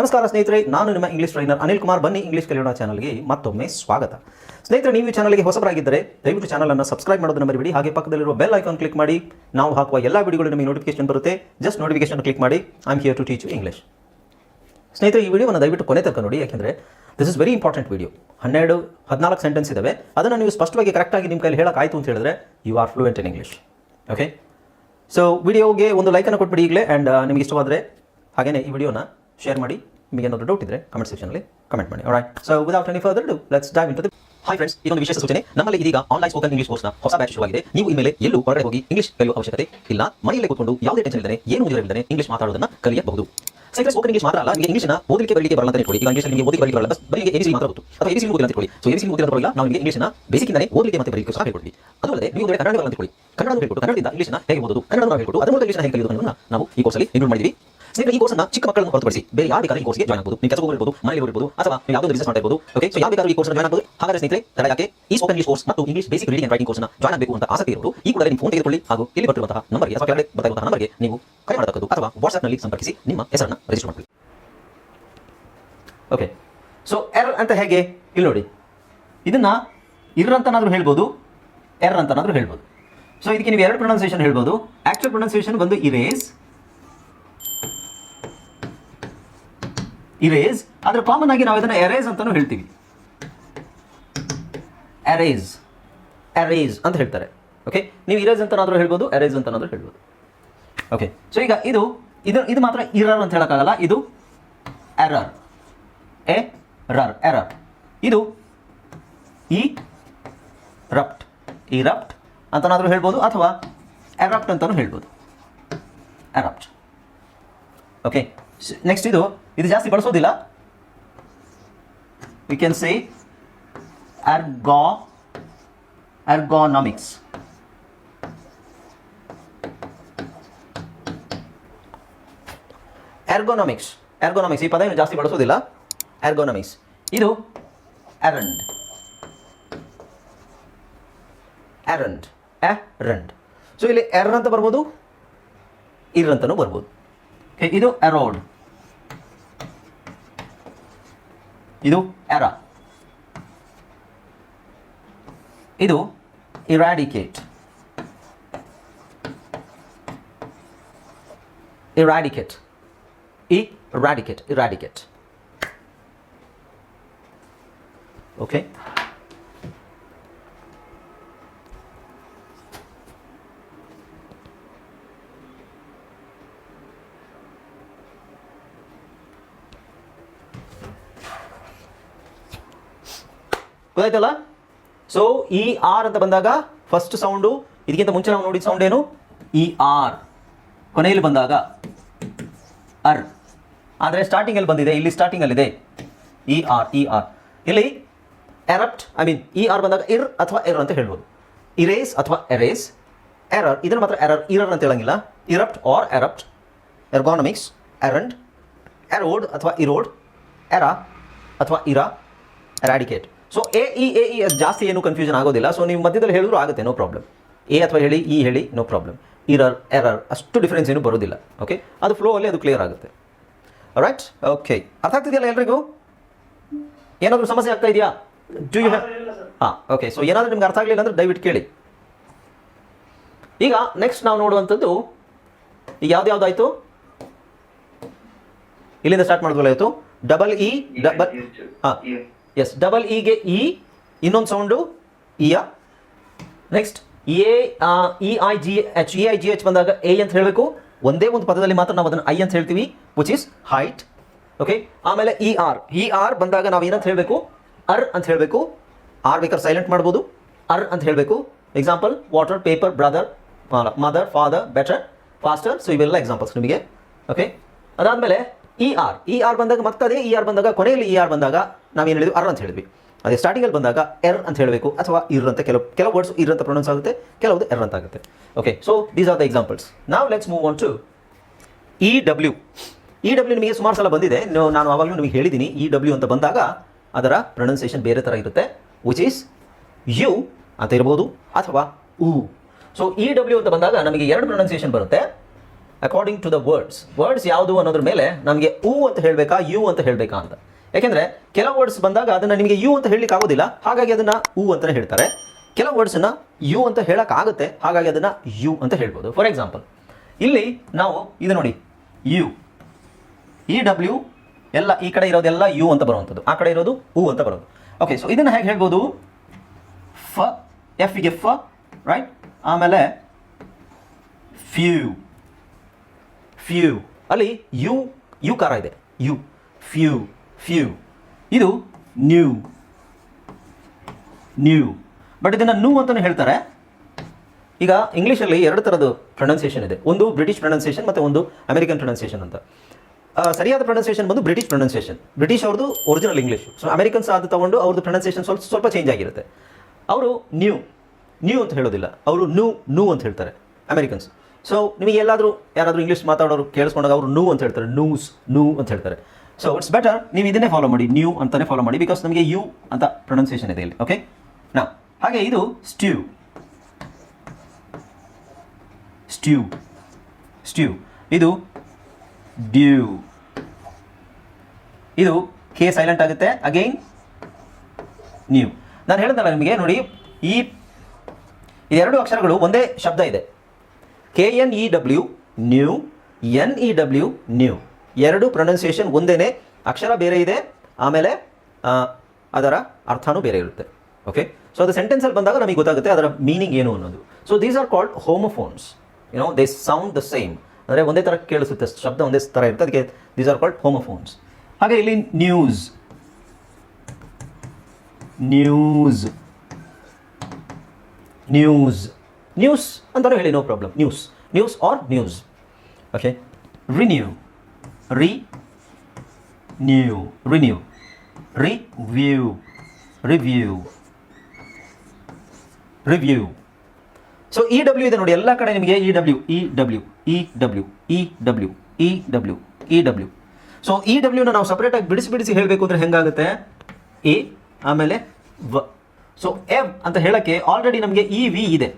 ನಮಸ್ಕಾರ ಸ್ನೇಹಿತರೆ, ನಾನು ನಿಮ್ಮ ಇಂಗ್ಲಿಷ್ ಟ್ರೈನರ್ ಅನಿಲ್ ಕುಮಾರ್. ಬನ್ನಿ ಇಂಗ್ಲಿಷ್ ಕಲಿಯೋಣ ಚಾನಲ್ಗೆ ಮತ್ತೊಮ್ಮೆ ಸ್ವಾಗತ. ಸ್ನೇಹಿತರೆ, ನೀವು ಈ ಚಾನಲ್ಗೆ ಹೊಸಬರಾಗಿದ್ದರೆ ದಯವಿಟ್ಟು ಚಾನಲನ್ನು ಸಬ್ಸ್ಕ್ರೈಬ್ ಮಾಡೋದನ್ನು ಮರಿಬೇಡಿ. ಹಾಗೆ ಪಕ್ಕದಲ್ಲಿರುವ ಬೆಲ್ ಐಕಾನ್ ಕ್ಲಿಕ್ ಮಾಡಿ. ನಾವು ಹಾಕುವ ಎಲ್ಲ ವಿಡಿಯೋಗಳು ನಿಮಗೆ ನೋಟಿಫಿಕೇಶನ್ ಬರುತ್ತೆ. ಜಸ್ಟ್ ನೋಟಿಫಿಕೇಶನ್ ಕ್ಲಿಕ್ ಮಾಡಿ. I am here to teach English ಸ್ನೇಹಿತರೆ, ಈ ವಿಡಿಯೋವನ್ನು ದಯವಿಟ್ಟು ಕೊನೆ ತನಕ ನೋಡಿ. ಯಾಕೆಂದರೆ this is very important video ಹನ್ನೆರಡು, ಹದಿನಾಲ್ಕು ಸೆಂಟೆನ್ಸ್ ಇದಾವೆ. ಅದನ್ನು ನೀವು ಸ್ಪಷ್ಟವಾಗಿ ಕರೆಕ್ಟಾಗಿ ನಿಮ್ಮ ಕೈಲಿ ಹೇಳೋಕ್ಕಾಯಿತು ಅಂತ ಹೇಳಿದ್ರೆ you are fluent in English okay so ವಿಡಿಯೋಗೆ ಒಂದು ಲೈಕನ್ನು ಕೊಟ್ಬಿಡಿ ಈಗಲೇ. ಆ್ಯಂಡ್ ನಿಮಗೆ ಇಷ್ಟವಾದರೆ ಹಾಗೆಯೇ ಈ ವಿಡಿಯೋನ ಶೇರ್ ಮಾಡಿ. ನಿಮಗೆ ಏನಾದರೂ ಡೌಟ್ ಇದ್ರೆ ಕಮೆಂಟ್ ಸೆಕ್ಷನಲ್ಲಿ ಕಮೆಂಟ್ ಮಾಡಿ. Right so without any further ado let's dive into the hi friends ಇದೊಂದು ವಿಶೇಷ ಸೂಚನೆ. ನಮ್ಮಲ್ಲಿ ಇದೀಗ ಆನ್ಲೈನ್ ಸ್ಪೋಕನ್ ಇಂಗ್ಲಿಷ್ ಕೋರ್ಸ್ನ ಹೊಸ ಬ್ಯಾಚ್ ಶುರುವಾಗಿದೆ. ನೀವು ಇನ್ಮೇಲೆ ಎಲ್ಲೂ ಹೊರಗಡೆ ಹೋಗಿ ಇಂಗ್ಲಿಷ್ ಕಲಿಯುವ ಅವಶ್ಯಕತೆ ಇಲ್ಲ. ಮನೆಯಲ್ಲೇ ಕೂತ್ಕೊಂಡು ಯಾವುದೇ ಟೆನ್ಷನ್ ಇಲ್ಲದೆ ಏನು ಇಲ್ಲದೆ ಇಂಗ್ಲಿಷ್ ಮಾತಾಡೋದನ್ನ ಕಲಿಯಬಹುದು. ಸೈಕಲ್ ಸ್ಪೋಕನ್ ಇಂಗ್ಲಿಷ್ ಮಾತ್ರ ಅಲ್ಲ. ನಿಮಗೆ ಇಂಗ್ಲಿಷ್ನ ಓದಲಿಕ್ಕೆ ಬರಲಿಕ್ಕೆ ಬರಲ್ಲ ಅಂತ ಇಟ್ಕೊಳ್ಳಿ ಈಗ ಇಂಗ್ಲಿಷ್ ನಿಮಗೆ ಓದಲಿಕ್ಕೆ ಬರಲಿಕ್ಕೆ ಬರಲ್ಲ ಬರೀ ಎಬಿಸಿ ಮಾತ್ರ ಗೊತ್ತು. ಅಥವಾ ಎಬಿಸಿ ಓದಿಲ್ಲ ಅಂತ ಇಟ್ಕೊಳ್ಳಿ ಸೊ ಎಬಿಸಿ ಓದಿಲ್ಲ ಬರಲ್ಲ ನಾವು ನಿಮಗೆ ಇಂಗ್ಲಿಷ್ನ ಬೇಸಿಕ್ಕಿಂದಲೇ ಓದಲಿಕ್ಕೆ ಮತ್ತೆ ಬರಲಿಕ್ಕೆ ಸಹ ಹೇಳ್ಕೊಡ್ತೀವಿ. ಅದು ಅಲ್ಲದೆ ನೀವು ಕನ್ನಡ ಬರಲ್ಲ ಅಂತ ಇಟ್ಕೊಳ್ಳಿ ಕನ್ನಡದಿಂದ ಇಂಗ್ಲಿಷ್ನ ಹೇಗೆ ಓದೋದು? ಕನ್ನಡ ಹೇಳ್ಕೊಟ್ಟು, ಅದರ ಮೂಲಕ ಇಂಗ್ಲಿಷ್ನ ಹೇಗೆ ನಾವು ಈ ಕೋರ್ಸಲ್ಲಿ ಇನ್ಕ್ಲೂಡ್ ಸ್ನೇಹಿತರೆ, ಈ ಕೋರ್ಸ್ನ ಚಿಕ್ಕ ಮಕ್ಕಳನ್ನು ಹೊರತುಪಡಿಸಿ ಬೇರೆ ಯಾರು ಬೇಕಾದ್ರೂ ಈ ಕೋರ್ಸ್ಗೆ ಜಾಯ್ನ್ ಆಗಬಹುದು ನೀವು ಕೆಲಸ ಇರಬಹುದು ಮನೆಯಲ್ಲಿ ಇರ್ಬೋದು, ಅಥವಾ ನೀವು ಯಾವುದೋ ಬಿಸ್ನೆಸ್ ಮಾಡ್ತಾ ಇರ್ಬೋದು ಓಕೆ ಸೊ ಯಾವ ಬೇಕಾದ್ರೂ ಈ ಕೋರ್ಸ್ ಜಾಯ್ನ್ ಆಗಬಹುದು ಹಾಗಾದ್ರೆ ಸ್ನೇಹಿತರೆ, ತಡ ಯಾಕೆ? ಈ ಸ್ಪೋಕನ್ ಇಂಗ್ಲಿಷ್ ಕೋರ್ಸ್ ಮತ್ತು English basic reading and writing ಕೋರ್ಸ್ನ ಜಾಯ್ನ್ ಆಗಬೇಕು ಅಂತ ಆಸಕ್ತಿ ಇರೋರು, ಈ ಕೂಡಲೇ ನಿಮ್ಮ ಫೋನ್ ತೆಗೆದುಕೊಳ್ಳಿ ಹಾಗೂ ಇಲ್ಲಿ ಬರ್ತಿರುವಂತಹ ನಂಬರ್ಗೆ ಅಥವಾ ಕೆಳಗಡೆ ಬರ್ತಾ ಇರುವಂತಹ ನಂಬರ್ಗೆ ನೀವು ಕರೆ ಮಾಡತಕ್ಕದ್ದು ಅಥವಾ ವಾಟ್ಸ್ಆಪ್ನಲ್ಲಿ ಸಂಪರ್ಕಿಸಿ ನಿಮ್ಮ ಹೆಸರನ್ನು ರಿಜಿಸ್ಟರ್ ಮಾಡಿ ಓಕೆ ಸೊ ಎರ್ ಅಂತ ಹೇಗೆ? ಇಲ್ಲಿ ನೋಡಿ. ಇದನ್ನ ಇರ್ ಅಂತನಾದ್ರೂ ಹೇಳ್ಬೋದು ಎರ್ ಅಂತನಾದ್ರೂ ಹೇಳ್ಬೋದು. ಸೊ ಇದಕ್ಕೆ ನೀವು ಎರಡು ಪ್ರೊನೌನ್ಸಿಯೇಷನ್ ಹೇಳ್ಬೋದು. ಆಕ್ಚುಲ್ ಪ್ರೊನೌನ್ಸಿಯೇಷನ್ ಬಂದು ಇರೇಸ್ ಇರೇಸ್ ಆದರೆ ಕಾಮನ್ ಆಗಿ ನಾವು ಇದನ್ನ ಎರೇಸ್ ಅಂತಲೂ ಹೇಳ್ತೀವಿ. ಎರೇಸ್ ಎರೇಸ್ ಅಂತ ಹೇಳ್ತಾರೆ. ಓಕೆ ನೀವು ಇರೇಸ್ ಅಂತನಾದರೂ ಹೇಳ್ಬೋದು ಎರೇಸ್ ಅಂತನಾದರೂ ಹೇಳ್ಬೋದು. ಓಕೆ ಸೊ ಈಗ ಇದು ಇದು ಇದು ಮಾತ್ರ ಇರರ್ ಅಂತ ಹೇಳೋಕ್ಕಾಗಲ್ಲ. ಇದು ಎರರ್ ಎ ರರ್ ಎರರ್ ಇದು ಇ ರಪ್ಟ್ ಇ ರಪ್ಟ್ ಅಂತನಾದರೂ ಹೇಳ್ಬೋದು, ಅಥವಾ ಎರಪ್ಟ್ ಅಂತಲೂ ಹೇಳ್ಬೋದು. ಎರಪ್ಟ್ ಓಕೆ ನೆಕ್ಸ್ಟ್ ಇದು ಇದು ಜಾಸ್ತಿ ಬಳಸೋದಿಲ್ಲ. ವಿ ಕ್ಯಾನ್ ಸೇ ಅರ್ಗಾ ಅರ್ಗಾನಮಿಕ್ಸ್ ಎರ್ಗೋನಾಮಿಕ್ಸ್ ಎರ್ಗೋನಾಮಿಕ್ಸ್ ಈ ಪದ ಏನು ಜಾಸ್ತಿ ಬಳಸೋದಿಲ್ಲ. ಎರ್ಗೋನಾಮಿಕ್ಸ್ ಇದು around around a round so ಇಲ್ಲಿ ಎರ್ ಅಂತ ಬರ್ಬೋದು ಇರ್ ಅಂತಲೂ ಬರ್ಬೋದು. ಇದು ಎರೋಡ್ ಇದು ಎರ ಇದು eradicate eradicate eradicate eradicate okay ಗೊತ್ತಾಯ್ತಲ್ಲ? ಸೊ ಈ ಆರ್ ಅಂತ ಬಂದಾಗ ಫಸ್ಟ್ ಸೌಂಡು ಇದಕ್ಕಿಂತ ಮುಂಚೆ ನಾವು ನೋಡಿದ ಸೌಂಡ್ ಏನು? ಇ ಆರ್ ಕೊನೆಯಲ್ಲಿ ಬಂದಾಗ ಅರ್ ಆದರೆ ಸ್ಟಾರ್ಟಿಂಗಲ್ಲಿ ಬಂದಿದೆ, ಇಲ್ಲಿ ಸ್ಟಾರ್ಟಿಂಗಲ್ಲಿದೆ ಇ ಆರ್ ಇ ಆರ್ ಇಲ್ಲಿ erupt I mean E R ಬಂದಾಗ ಇರ್ ಅಥವಾ ಎರ್ ಅಂತ ಹೇಳ್ಬೋದು. ಇರೇಸ್ ಅಥವಾ ಎರೇಸ್ ಎರರ್ ಇದನ್ನು ಮಾತ್ರ ಎರರ್ ಇರರ್ ಅಂತ ಹೇಳಂಗಿಲ್ಲ. ಇರಪ್ಟ್ ಆರ್ ಎರಪ್ಟ್ ಎರ್ಗಾನಮಿಕ್ಸ್ ಎರಂಡ್ ಎರೋಡ್ ಅಥವಾ ಇರೋಡ್ ಎರ ಅಥವಾ ಇರಾ eradicate so A E A ಇ ಎಸ್ ಜಾಸ್ತಿ ಏನು ಕನ್ಫ್ಯೂಷನ್ ಆಗೋದಿಲ್ಲ. ಸೊ ನೀವು ಮಧ್ಯದಲ್ಲಿ ಹೇಳಿದ್ರು ಆಗುತ್ತೆ ನೋ ಪ್ರಾಬ್ಲಮ್ ಎ ಅಥವಾ ಹೇಳಿ ಇ ಹೇಳಿ ನೋ ಪ್ರಾಬ್ಲಮ್ ಇರರ್ ಎರರ್ ಅಷ್ಟು ಡಿಫ್ರೆನ್ಸ್ ಏನು ಬರೋದಿಲ್ಲ ಓಕೆ ಅದು ಫ್ಲೋ ಅಲ್ಲಿ ಅದು ಕ್ಲಿಯರ್ ಆಗುತ್ತೆ. ರೈಟ್ ಓಕೆ ಅರ್ಥ ಆಗ್ತಿದೆಯಲ್ಲ ಎಲ್ರಿಗೂ? ಏನಾದರೂ ಸಮಸ್ಯೆ ಆಗ್ತಾ ಇದೆಯಾ? ಡೂ ಯು ಹ್ಯಾವ್ ಹಾಂ ಓಕೆ ಸೊ ಏನಾದರೂ ನಿಮ್ಗೆ ಅರ್ಥ ಆಗಲಿಲ್ಲ ಅಂದರೆ ದಯವಿಟ್ಟು ಕೇಳಿ. ಈಗ ನೆಕ್ಸ್ಟ್ ನಾವು ನೋಡುವಂಥದ್ದು ಈಗ ಯಾವ್ದು ಆಯ್ತು ಇಲ್ಲಿಂದ ಸ್ಟಾರ್ಟ್ ಆಯಿತು ಡಬಲ್ ಇ ಡಬಲ್ ಹಾಂ. ಎಸ್ ಡಬಲ್ ಇಗೆ ಇ ಇನ್ನೊಂದು sound ಇಯ next A E I G H E I G H ಬಂದಾಗ ಎ ಅಂತ ಹೇಳಬೇಕು. ಒಂದೇ ಒಂದು ಪದದಲ್ಲಿ ಮಾತ್ರ ನಾವು ಅದನ್ನು ಐ ಅಂತ ಹೇಳ್ತೀವಿ ವಿಚ್ ಇಸ್ ಹೈಟ್ ಓಕೆ ಆಮೇಲೆ ಇ ಆರ್ ಇ ಆರ್ ಬಂದಾಗ ನಾವು ಏನಂತ ಹೇಳಬೇಕು? ಅರ್ ಅಂತ ಹೇಳಬೇಕು. ಆರ್ ಬೇಕಾದ್ರೆ ಸೈಲೆಂಟ್ ಮಾಡ್ಬೋದು. ಅರ್ ಅಂತ ಹೇಳಬೇಕು. Example water paper brother mother father better faster so ಇವೆಲ್ಲ ಎಕ್ಸಾಂಪಲ್ಸ್ ನಿಮಗೆ. ಓಕೆ ಅದಾದಮೇಲೆ ಇ ಆರ್ ಇ ಆರ್ ಬಂದಾಗ ಮತ್ತೆ ಅದೇ ಇ ಆರ್ ಬಂದಾಗ, ಕೊನೆಯಲ್ಲಿ ಇ ಆರ್ ಬಂದಾಗ ನಾವೇನು ಹೇಳಿದ್ವಿ? ಅರ್ ಅಂತ ಹೇಳಿದ್ವಿ. ಅದೇ ಸ್ಟಾರ್ಟಿಂಗಲ್ಲಿ ಬಂದಾಗ ಎರ್ ಅಂತ ಹೇಳಬೇಕು ಅಥವಾ ಇರ್ ಅಂತ ಕೆಲವು ಕೆಲವು ವರ್ಡ್ಸ್ ಇರ್ ಅಂತ ಪ್ರೊನೌನ್ಸ್ ಆಗುತ್ತೆ ಕೆಲವು ಎರ್ ಅಂತ ಆಗುತ್ತೆ. Okay so these are the examples ನಾವು let's move on to E W E W ನಿಮಗೆ ಸುಮಾರು ಸಲ ಬಂದಿದೆ. ನೀವು- ನಾನು ಆವಾಗಲೂ ನಿಮಗೆ ಹೇಳಿದ್ದೀನಿ ಇ ಡಬ್ಲ್ಯೂ ಅಂತ ಬಂದಾಗ ಅದರ ಪ್ರೊನೌನ್ಸಿಯೇಷನ್ ಬೇರೆ ಥರ ಇರುತ್ತೆ ವಿಚ್ ಈಸ್ ಯು ಅಂತ ಇರ್ಬೋದು ಅಥವಾ ಉ ಸೊ ಇ ಡಬ್ಲ್ಯೂ ಅಂತ ಬಂದಾಗ ನಮಗೆ ಎರಡು ಪ್ರೊನೌನ್ಸಿಯೇಷನ್ ಬರುತ್ತೆ. According to the words words ಯಾವುದು ಅನ್ನೋದ್ರ ಮೇಲೆ ನಮಗೆ ಊ ಅಂತ ಹೇಳಬೇಕಾ, ಯು ಅಂತ ಹೇಳಬೇಕಾ ಅಂತ. ಯಾಕೆಂದ್ರೆ ಕೆಲವು ವರ್ಡ್ಸ್ ಬಂದಾಗ ಅದನ್ನು ನಿಮಗೆ ಯು ಅಂತ ಹೇಳಲಿಕ್ಕೆ ಆಗೋದಿಲ್ಲ. ಹಾಗಾಗಿ ಅದನ್ನು ಊ ಅಂತ ಹೇಳ್ತಾರೆ. ಕೆಲವು ವರ್ಡ್ಸನ್ನ ಯು ಅಂತ ಹೇಳೋಕ್ಕಾಗುತ್ತೆ ಹಾಗಾಗಿ ಅದನ್ನು ಯು ಅಂತ ಹೇಳ್ಬೋದು. ಫಾರ್ ಎಕ್ಸಾಂಪಲ್ ಇಲ್ಲಿ ನಾವು ಇದು ನೋಡಿ, ಯು. ಇ ಡಬ್ಲ್ಯೂ ಎಲ್ಲ ಈ ಕಡೆ ಇರೋದೆಲ್ಲ ಯು ಅಂತ ಬರುವಂಥದ್ದು. ಆ ಕಡೆ ಇರೋದು ಊ ಅಂತ ಬರೋದು. ಓಕೆ ಸೊ ಇದನ್ನು ಹೇಗೆ ಹೇಳ್ಬೋದು? ಫ ಎಫ್ಗೆ ಫ ರೈಟ್ ಆಮೇಲೆ ಫ್ಯೂ ಫ್ಯೂ ಅಲ್ಲಿ ಯು ಯು ಕಾರ ಇದೆ. ಯು ಫ್ಯೂ ಫ್ಯೂ ಇದು ನ್ಯೂ ನ್ಯೂ ಬಟ್ ಇದನ್ನು ನ್ಯೂ ಅಂತಲೂ ಹೇಳ್ತಾರೆ. ಈಗ ಇಂಗ್ಲೀಷಲ್ಲಿ ಎರಡು ಥರದ್ದು ಪ್ರೊನೌನ್ಸಿಯೇಷನ್ ಇದೆ. ಒಂದು ಬ್ರಿಟಿಷ್ ಪ್ರೊನೌನ್ಸಿಯೇಷನ್ ಮತ್ತು ಒಂದು ಅಮೆರಿಕನ್ ಪ್ರೊನೌನ್ಸಿಯೇಷನ್ ಅಂತ. ಸರಿಯಾದ ಪ್ರೊನೌನ್ಸಿಯೇಷನ್ ಬಂದು ಬ್ರಿಟಿಷ್ ಪ್ರೊನೌನ್ಸಿಯೇಷನ್ ಬ್ರಿಟಿಷ್ ಅವ್ರದ್ದು ಒರಿಜಿನಲ್ ಇಂಗ್ಲೀಷ್ ಸೊ ಅಮೆರಿಕನ್ಸ್ ಅದು ತಗೊಂಡು ಅವ್ರದ್ದು ಪ್ರೊನೌನ್ಸಿಯೇಷನ್ ಸ್ವಲ್ಪ ಸ್ವಲ್ಪ ಚೇಂಜ್ ಆಗಿರುತ್ತೆ. ಅವರು ನ್ಯೂ ನ್ಯೂ ಅಂತ ಹೇಳೋದಿಲ್ಲ. ಅವರು ನ್ಯೂ ನ್ಯೂ ಅಂತ ಹೇಳ್ತಾರೆ. ಅಮೆರಿಕನ್ಸ್ ಸೊ ನಿಮಗೆ ಎಲ್ಲಾದರೂ ಯಾರಾದರೂ ಇಂಗ್ಲೀಷ್ ಮಾತಾಡೋರು ಕೇಳಿಸ್ಕೊಂಡಾಗ ಅವರು ನೂ ಅಂತ ಹೇಳ್ತಾರೆ. ನೂಸ್ ನೂ ಅಂತ ಹೇಳ್ತಾರೆ. ಸೊ ಇಟ್ಸ್ ಬೆಟರ್ ನೀವು ಇದನ್ನೇ ಫಾಲೋ ಮಾಡಿ ನ್ಯೂ ಅಂತಾನೆ ಫಾಲೋ ಮಾಡಿ ಬಿಕಾಸ್ ನಮಗೆ ಯು ಅಂತ ಪ್ರೊನೌನ್ಸಿಯೇಷನ್ ಇದೆ ಇಲ್ಲಿ. ಓಕೆ ನಾ ಹಾಗೆ ಇದು ಸ್ಟ್ಯೂ ಸ್ಟ್ಯೂ ಸ್ಟ್ಯೂ ಇದು ಡ್ಯೂ ಇದು ಕೆ ಸೈಲೆಂಟ್ ಆಗುತ್ತೆ. ಅಗೈನ್ ನ್ಯೂ ನಾನು ಹೇಳಿದ್ನಲ್ಲ ನಿಮಗೆ, ನೋಡಿ, ಈ, ಇದೆರಡು ಅಕ್ಷರಗಳು ಒಂದೇ ಶಬ್ದ ಇದೆ. K N E W knew N E W new ಎರಡು ಪ್ರೊನೌನ್ಸಿಯೇಷನ್ ಒಂದೇನೆ, ಅಕ್ಷರ ಬೇರೆ ಇದೆ, ಆಮೇಲೆ ಅದರ ಅರ್ಥನೂ ಬೇರೆ ಇರುತ್ತೆ. ಓಕೆ ಸೊ ಅದು ಸೆಂಟೆನ್ಸಲ್ಲಿ ಬಂದಾಗ ನಮಗೆ ಗೊತ್ತಾಗುತ್ತೆ ಅದರ ಮೀನಿಂಗ್ ಏನು ಅನ್ನೋದು. So these are called homophones you know they sound the same ಅಂದರೆ ಒಂದೇ ಥರ ಕೇಳಿಸುತ್ತೆ, ಶಬ್ದ ಒಂದೇ ಥರ ಇರುತ್ತೆ. ಅದಕ್ಕೆ ದೀಸ್ ಆರ್ ಕಾಲ್ಡ್ ಹೋಮೋಫೋನ್ಸ್ ಹಾಗೆ ಇಲ್ಲಿ ನ್ಯೂಸ್ ನ್ಯೂಸ್ ನ್ಯೂಸ್ ನ್ಯೂಸ್ ಅಂತಾನು ಹೇಳಿ no problem news news or news okay renew renew renew review review review so E W ಇದೆ ನೋಡಿ, ಎಲ್ಲ ಕಡೆ ನಿಮಗೆ E W E W E W E W E W E W so E ಡಬ್ಲ್ಯೂನ ನಾವು ಸಪ್ರೇಟಾಗಿ ಬಿಡಿಸಿ ಬಿಡಿಸಿ ಹೇಳಬೇಕು ಅಂದರೆ ಹೆಂಗಾಗುತ್ತೆ? ಎ ಆಮೇಲೆ ವ. ಸೊ ಎವ್ ಅಂತ ಹೇಳೋಕ್ಕೆ ಆಲ್ರೆಡಿ ನಮಗೆ ಇ ವಿ ಇದೆ.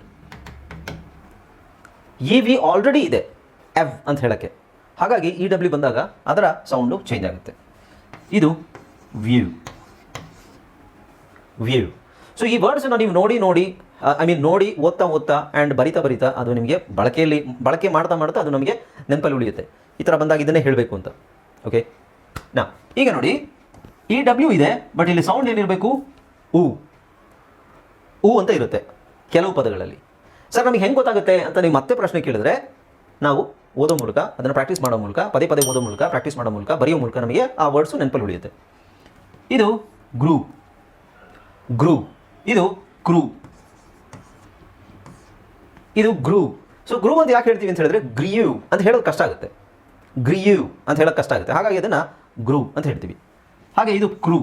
ಇ ವಿ ಆಲ್ರೆಡಿ ಇದೆ. ಎವ್ ಅಂತ ಹೇಳೋಕ್ಕೆ. ಹಾಗಾಗಿ ಇ ಡಬ್ಲ್ಯೂ ಬಂದಾಗ ಅದರ ಸೌಂಡು ಚೇಂಜ್ ಆಗುತ್ತೆ. ಇದು ವ್ಯೂ ವ್ಯೂ ಸೊ ಈ ವರ್ಡ್ಸನ್ನು ನೀವು ನೋಡಿ ನೋಡಿ ಐ ಮೀನ್ ನೋಡಿ, ಓದ್ತಾ ಓದ್ತಾ ಆ್ಯಂಡ್ ಬರಿತಾ ಬರಿತಾ ಅದು ನಿಮಗೆ ಬಳಕೆಯಲ್ಲಿ, ಬಳಕೆ ಮಾಡ್ತಾ ಮಾಡ್ತಾ ಅದು ನಮಗೆ ನೆನಪಲ್ಲಿ ಉಳಿಯುತ್ತೆ. ಈ ಥರ ಬಂದಾಗ ಇದನ್ನೇ ಹೇಳಬೇಕು ಅಂತ. ಓಕೆ ನಾ ಈಗ ನೋಡಿ ಇ ಡಬ್ಲ್ಯೂ ಇದೆ ಬಟ್ ಇಲ್ಲಿ ಸೌಂಡ್ ಏನಿರಬೇಕು? ಊ. ಉ ಅಂತ ಇರುತ್ತೆ. ಕೆಲವು ಪದಗಳಲ್ಲಿ. ಸರ್, ನಮಗೆ ಹೆಂಗೆ ಗೊತ್ತಾಗುತ್ತೆ ಅಂತ ನೀವು ಮತ್ತೆ ಪ್ರಶ್ನೆ ಕೇಳಿದ್ರೆ ನಾವು ಓದೋ ಮೂಲಕ, ಅದನ್ನು ಪ್ರಾಕ್ಟೀಸ್ ಮಾಡೋ ಮೂಲಕ, ಪದೇ ಪದೇ ಓದೋ ಮೂಲಕ ಪ್ರಾಕ್ಟೀಸ್ ಮಾಡೋ ಮೂಲಕ, ಬರೆಯೋ ಮೂಲಕ ನಮಗೆ ಆ ವರ್ಡ್ಸು ನೆನಪಲ್ಲಿ ಉಳಿಯುತ್ತೆ. ಇದು ಗ್ರೂ ಗ್ರೂ ಇದು ಕ್ರೂ ಇದು ಗ್ರೂ ಸೊ ಗ್ರೂ ಅಂತ ಯಾಕೆ ಹೇಳ್ತೀವಿ ಅಂತ ಹೇಳಿದ್ರೆ ಗ್ರಿಯು ಅಂತ ಹೇಳೋದು ಕಷ್ಟ ಆಗುತ್ತೆ. ಗ್ರಿಯು ಅಂತ ಹೇಳೋದು ಕಷ್ಟ ಆಗುತ್ತೆ. ಹಾಗಾಗಿ ಅದನ್ನು ಗ್ರೂ ಅಂತ ಹೇಳ್ತೀವಿ. ಹಾಗೆ ಇದು ಕ್ರೂ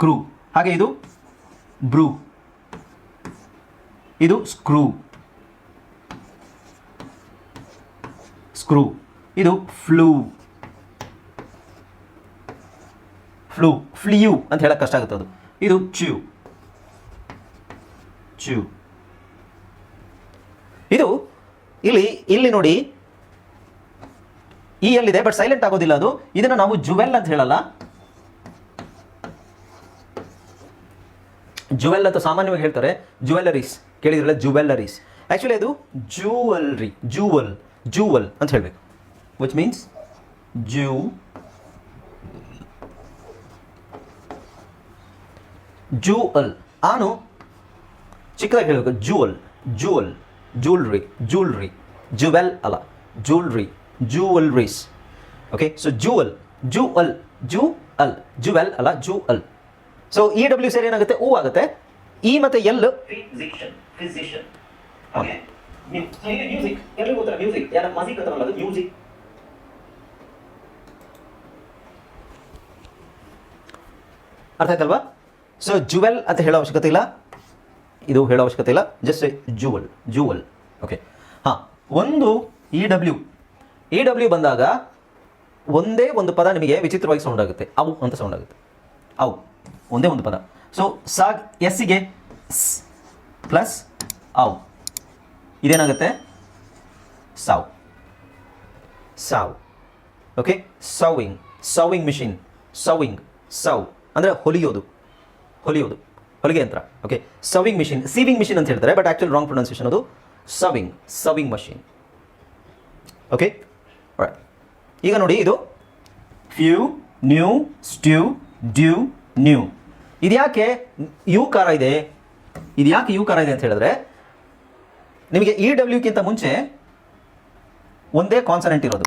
ಕ್ರೂ ಹಾಗೆ ಇದು ಬ್ರೂ ಇದು ಸ್ಕ್ರೂ. ಸ್ಕ್ರೂ. ಇದು ಫ್ಲೂ. ಫ್ಲೂ. ಫ್ಲಿಯು ಅಂತ ಹೇಳಕ್ಕೆ ಕಷ್ಟ ಆಗುತ್ತೆ ಅದು. ಇದು ಚ್ಯೂ ಚ್ಯೂ ಇದು ಇಲ್ಲಿ ಇಲ್ಲಿ ನೋಡಿ. ಈ ಎಲ್ಲಿದೆ ಬಟ್ ಸೈಲೆಂಟ್ ಆಗೋದಿಲ್ಲ ಅದು. ಇದನ್ನು ನಾವು ಜುವೆಲ್ ಅಂತ ಹೇಳಲ್ಲ. ಜುವೆಲ್ ಅಂತ ಸಾಮಾನ್ಯವಾಗಿ ಹೇಳ್ತಾರೆ ಜುವೆಲ್ಲರೀಸ್ ಕೇಳಿದ್ರಲ್ಲ, ಜುವೆಲ್ಲರೀಸ್. ಆ್ಯಕ್ಚುಲಿ ಅದು ಜೂವಲ್ರಿ, ಜೂವಲ್ ಜೂವಲ್ ಅಂತ ಹೇಳಬೇಕು. ವಿಚ್ ಮೀನ್ಸ್ ಜೂ ಜೂವಲ್. ಆನು ಚಿಕ್ಕದಾಗಿ ಹೇಳಬೇಕು. Jewel jewel jewellery jewellery jewel ಅಲ್ಲ jewellery jewelleries. Okay so jewel jewel jewel jewel ಅಲ್ಲ jewel so E W ಸೇರಿ ಏನಾಗುತ್ತೆ? ಹೂ ಆಗುತ್ತೆ. ಇ ಮತ್ತೆ ಎಲ್ ಫಿಸಿಷಿಯನ್ ಓಕೆ ಮ್ಯೂಸಿಕ್ ಎಲ್ಲರಿಗೂ ಗೊತ್ತರ ಮ್ಯೂಸಿಕ್ ಯಾರ ಮಸಿಕ್ ಅಂತಾರಲ್ಲ ಅದು ಮ್ಯೂಸಿಕ್ ಅರ್ಥ ಆಯ್ತಲ್ವಾ? ಸೊ ಜುವೆಲ್ ಅಂತ ಹೇಳೋ ಅವಶ್ಯಕತೆ ಇಲ್ಲ. ಇದು ಹೇಳೋ ಅವಶ್ಯಕತೆ ಇಲ್ಲ. ಜಸ್ಟ್ ಜುವಲ್ ಜುವಲ್ ಓಕೆ ಹಾಂ ಒಂದು ಇ ಡಬ್ಲ್ಯೂ ಇ ಡಬ್ಲ್ಯೂ ಬಂದಾಗ ಒಂದೇ ಒಂದು ಪದ ನಿಮಗೆ ವಿಚಿತ್ರವಾಗಿ ಸೌಂಡ್ ಆಗುತ್ತೆ. ಅವು ಅಂತ ಸೌಂಡ್ ಆಗುತ್ತೆ. ಅವು. ಒಂದೇ ಒಂದು ಪದ. ಸೊ ಸಾಗ್ ಎಸ್ಸಿಗೆ ಸ್ ಪ್ಲಸ್ ಅವು ಇದೇನಾಗುತ್ತೆ? ಸೌ ಸೌ ಓಕೆ ಸೌವಿಂಗ್ ಸೌವಿಂಗ್ ಮಿಷಿನ್ ಸೌವಿಂಗ್ ಸೌ ಅಂದರೆ ಹೊಲಿಯೋದು. ಹೊಲಿಯೋದು. ಹೊಲಿಗೆ ಯಂತ್ರ. Okay sewing machine sewing machine ಅಂತ ಹೇಳ್ತಾರೆ ಬಟ್ ಆ್ಯಕ್ಚುಲಿ ರಾಂಗ್ ಪ್ರೊನೌನ್ಸಿಯೇಷನ್ ಅದು ಸವಿಂಗ್ ಸವಿಂಗ್ ಮಷಿನ್ ಓಕೆ ಈಗ ನೋಡಿ ಇದು few new stew dew new ಇದ್ಯಾಕೆ ಯು ಕಾರ ಇದೆ? ಇದ್ಯಾಕೆ ಯು ಕಾರ ಇದೆ ಅಂತ ಹೇಳಿದ್ರೆ ನಿಮಗೆ ಇ ಡಬ್ಲ್ಯೂಕ್ಕಿಂತ ಮುಂಚೆ ಒಂದೇ ಕಾನ್ಸನೆಂಟ್ ಇರೋದು.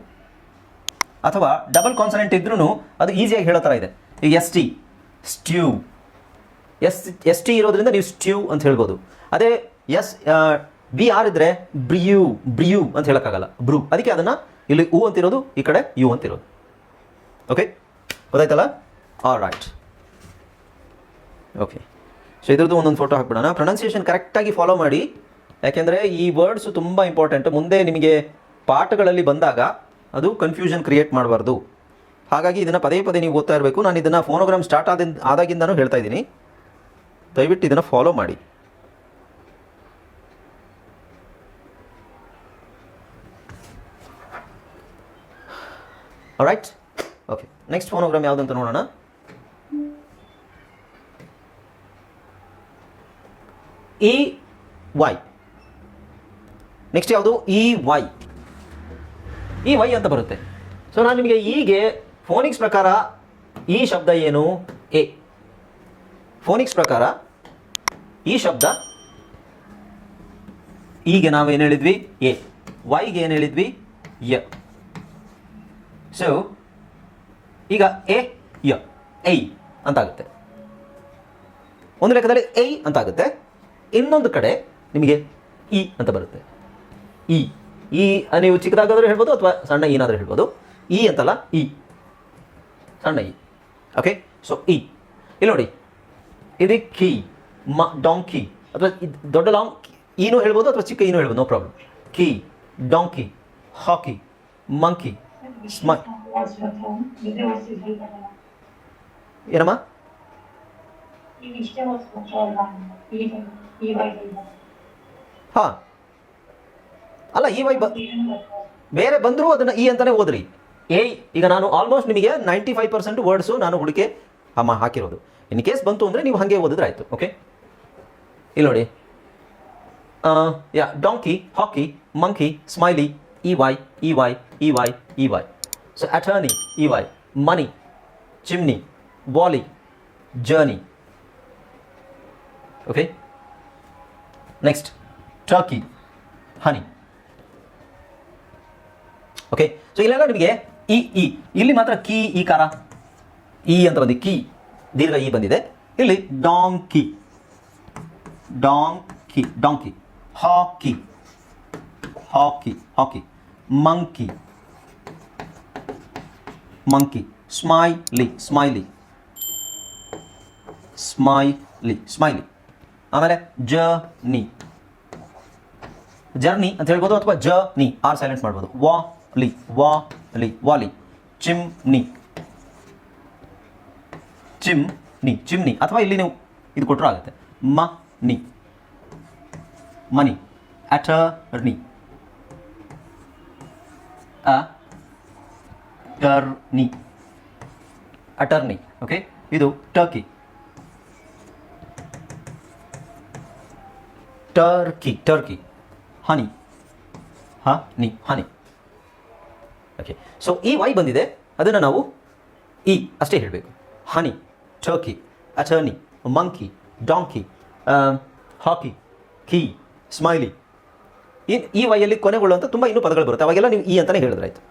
ಅಥವಾ ಡಬಲ್ ಕಾನ್ಸನೆಂಟ್ ಇದ್ರೂ ಅದು ಈಸಿಯಾಗಿ ಹೇಳೋ ಥರ ಇದೆ. ಈ S T stew S S T ಇರೋದ್ರಿಂದ ನೀವು ಸ್ಟ್ಯೂ ಅಂತ ಹೇಳ್ಬೋದು. ಅದೇ ಎಸ್ ಬಿ ಆರ್ ಇದ್ರೆ ಬ್ರಿಯು ಬ್ರಿಯು ಅಂತ ಹೇಳೋಕ್ಕಾಗಲ್ಲ. ಬ್ರೂ ಅದಕ್ಕೆ ಅದನ್ನು ಇಲ್ಲಿ ಹೂ ಅಂತಿರೋದು ಈ ಕಡೆ ಯು ಅಂತಿರೋದು ಓಕೆ ಗೊತ್ತಾಯ್ತಲ್ಲ? ಆಲ್ ರೈಟ್ ಓಕೆ ಸೊ ಇದ್ರದ್ದು ಒಂದೊಂದು ಫೋಟೋ ಹಾಕ್ಬಿಡೋಣ. ಪ್ರೊನೌನ್ಸಿಯೇಷನ್ ಕರೆಕ್ಟಾಗಿ ಫಾಲೋ ಮಾಡಿ. ಯಾಕೆಂದರೆ ಈ ವರ್ಡ್ಸು ತುಂಬ ಇಂಪಾರ್ಟೆಂಟ್ ಮುಂದೆ ನಿಮಗೆ ಪಾಠಗಳಲ್ಲಿ ಬಂದಾಗ ಅದು ಕನ್ಫ್ಯೂಷನ್ ಕ್ರಿಯೇಟ್ ಮಾಡಬಾರ್ದು. ಹಾಗಾಗಿ ಇದನ್ನು ಪದೇ ಪದೇ ನೀವು ಓದ್ತಾ ಇರಬೇಕು. ನಾನು ಇದನ್ನು ಫೋನೋಗ್ರಾಮ್ ಸ್ಟಾರ್ಟ್ ಆದ ಆದಾಗಿಂದನೂ ಹೇಳ್ತಾ ಇದ್ದೀನಿ. ದಯವಿಟ್ಟು ಇದನ್ನು ಫಾಲೋ ಮಾಡಿ. ರೈಟ್ ಓಕೆ ನೆಕ್ಸ್ಟ್ ಫೋನೋಗ್ರಾಮ್ ಯಾವುದಂತ ನೋಡೋಣ. ಇ ವೈ ನೆಕ್ಸ್ಟ್ ಯಾವುದು? ಇ ವೈ ಇ ವೈ ಅಂತ ಬರುತ್ತೆ. ಸೊ ನಾನು ನಿಮಗೆ ಈಗೆ ಫೋನಿಕ್ಸ್ ಪ್ರಕಾರ ಈ ಶಬ್ದ ಏನು? ಎ ಫೋನಿಕ್ಸ್ ಪ್ರಕಾರ ಈ ಶಬ್ದ ಈಗ ನಾವೇನು ಹೇಳಿದ್ವಿ? ಎ ವೈಗೆ ಏನು ಹೇಳಿದ್ವಿ? ಯ ಸೊ ಈಗ ಎ ಯ ಐ ಅಂತಾಗುತ್ತೆ. ಒಂದು ಲೆಕ್ಕದಲ್ಲಿ ಐ ಅಂತಾಗುತ್ತೆ. ಇನ್ನೊಂದು ಕಡೆ ನಿಮಗೆ ಇ ಅಂತ ಬರುತ್ತೆ. ಇ. ಈ ನೀವು ಚಿಕ್ಕದಾಗಾದರೂ ಹೇಳ್ಬೋದು ಅಥವಾ ಸಣ್ಣ ಏನಾದರೂ ಹೇಳ್ಬೋದು. ಇ ಅಂತಲ್ಲ ಇ. ಸಣ್ಣ ಇ. Okay so E. ಇಲ್ಲಿ ನೋಡಿ. ಇದು ಕಿ. ಮ ಡಾಂಕಿ. ಅಥವಾ ದೊಡ್ಡ ಲಾಂಗ್ ಇನೂ ಹೇಳ್ಬೋದು ಅಥವಾ ಚಿಕ್ಕ ಇನೂ ಹೇಳ್ಬೋದು ನೋ ಪ್ರಾಬ್ಲಮ್. ಕಿ ಡಾಂಕಿ ಹಾಕಿ ಮಂಕಿ ಸ್ಮ. ಏನಮ್ಮ? ಹಾಂ. ಅಲ್ಲ, ಈ ವೈ ಬ ಬೇರೆ ಬಂದರೂ ಅದನ್ನು ಈ ಅಂತಲೇ ಓದ್ರಿ. ಏಯ್ ಈಗ ನಾನು ಆಲ್ಮೋಸ್ಟ್ ನಿಮಗೆ ನೈಂಟಿ ಫೈವ್ ಪರ್ಸೆಂಟ್ ವರ್ಡ್ಸು ನಾನು ಹುಡುಕೆ, ಅಮ್ಮ ಹಾಕಿರೋದು. ಇನ್ ಕೇಸ್ ಬಂತು ಅಂದರೆ ನೀವು ಹಾಗೆ ಓದಿದ್ರೆ ಆಯಿತು ಓಕೆ ಇಲ್ಲಿ ನೋಡಿ. Yeah donkey hockey monkey smiley E Y E Y E Y E Y so attorney E Y money chimney volley journey okay next turkey honey okay so ಇಲ್ಲೆಲ್ಲ ನಿಮಗೆ ಇ ಇ ಇಲ್ಲಿ ಮಾತ್ರ ಕೀ, ಈ ಕಾರ. E ಅಂತ ಬಂದಿ key. ದೀರ್ಘ ಇ ಬಂದಿದೆ. ಇಲ್ಲಿ donkey. Donkey. Donkey. Hockey. Hockey. Hockey. Monkey. Monkey. Smiley. Smiley. Smiley. Smiley. ಆಮೇಲೆ ಜರ್ನಿ. ಜರ್ನಿ ಅಂತ ಹೇಳ್ಬೋದು ಅಥವಾ ಜ ನಿ ಆರ್ ಸೈಲೆಂಟ್ ಮಾಡ್ಬೋದು. ವಾ. ಲಿ, ವಾ, ಲಿ ವಾಲಿ ಚಿಮ್ ನಿ ಚಿಮ್ ನಿ ಚಿಮ್ನಿ. ಅಥವಾ ಇಲ್ಲಿ ನೀವು ಇದು ಕೊಟ್ಟರು ಆಗುತ್ತೆ. Money money. Attorney. Attorney attorney, okay? ಇದು turkey. Turkey turkey. Honey. Honey honey. Okay so E Y ಬಂದಿದೆ. ಅದನ್ನು ನಾವು ಇ ಅಷ್ಟೇ ಹೇಳಬೇಕು. Honey turkey attorney monkey donkey hockey key smiley ಈ ಈ ವೈಯಲ್ಲಿ ಕೊನೆಗೊಳ್ಳುವಂಥ ತುಂಬ ಇನ್ನೂ ಪದಗಳು ಬರುತ್ತೆ. ಅವಾಗೆಲ್ಲ ನೀವು ಈ ಅಂತಲೇ ಹೇಳಿದ್ರೆ ಆಯಿತು.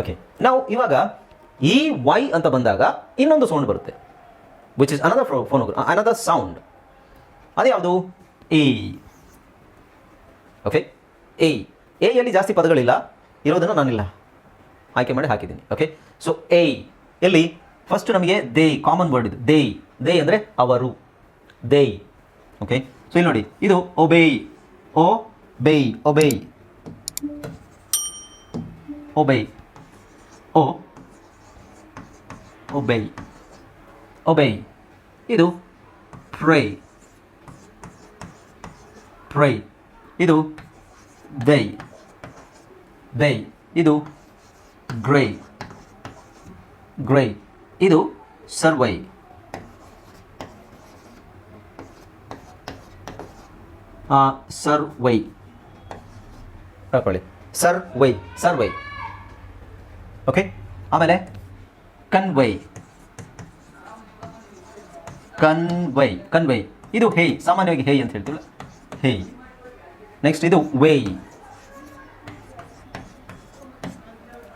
ಓಕೆ ನಾವು ಇವಾಗ ಈ ವೈ ಅಂತ ಬಂದಾಗ ಇನ್ನೊಂದು ಸೌಂಡ್ ಬರುತ್ತೆ which is another phone another sound ಅದೇ ಯಾವುದು? ಎ ಓಕೆ ಎ ಎಯಲ್ಲಿ ಜಾಸ್ತಿ ಪದಗಳಿಲ್ಲ. ಇರೋದನ್ನು ನಾನಿಲ್ಲ. ಆಯ್ಕೆ ಮಾಡಿ ಹಾಕಿದ್ದೀನಿ ಓಕೆ ಸೊ ಎ ಎಲ್ಲಿ? ಫಸ್ಟ್ ನಮಗೆ ದೇ ಕಾಮನ್ ವರ್ಡ್ ಇದು ದೇ ದೇ ಅಂದರೆ ಅವರು ದೇ ಓಕೆ ಸೊ ಇಲ್ಲಿ ನೋಡಿ, ಇದು ಒಬೇಯ್ ಓ ಬೇಯ್ ಒಬೇಯ್ ಒಬೇಯ್ ಓ ಒಬೇಯ್ ಒಬೇಯ್ ಇದು ಪ್ರೈ ಪ್ರೈ ಇದು ದೈ ದೈ ಇದು ಗ್ರೈ ಗ್ರೈ ಇದು ಸರ್ವೈ ಸರ್ವೈ ಹಾಕೊಳ್ಳಿ. ಸರ್ವೈ ಸರ್ವೈ ಓಕೆ ಆಮೇಲೆ ಕನ್ವೈ ಕನ್ವೈ ಕನ್ವೈ ಇದು ಹೇಯ್ ಸಾಮಾನ್ಯವಾಗಿ ಹೇಯ್ ಅಂತ ಹೇಳ್ತೀವಿ ಹೇಯ್ ನೆಕ್ಸ್ಟ್ ಇದು Y.